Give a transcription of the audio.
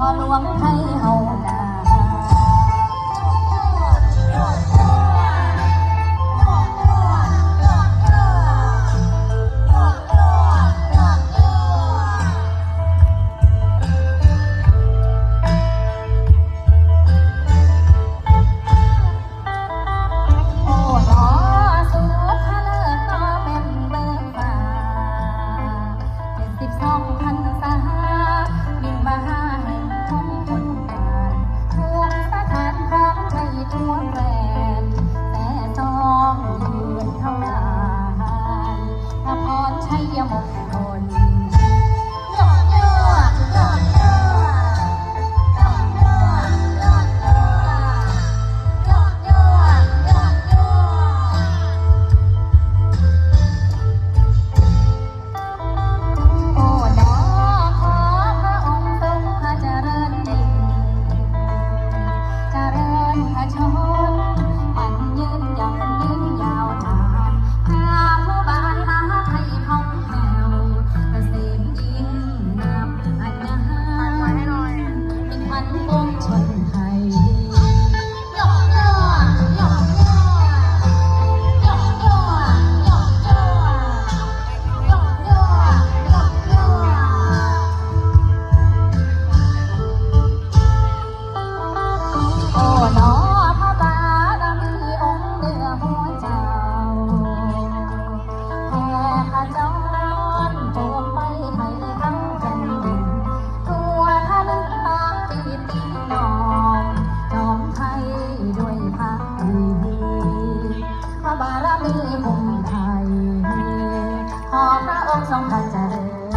ความรวมไทยเฮานา บารมีบุญไทยขอพระองค์ทรงพระเจริญ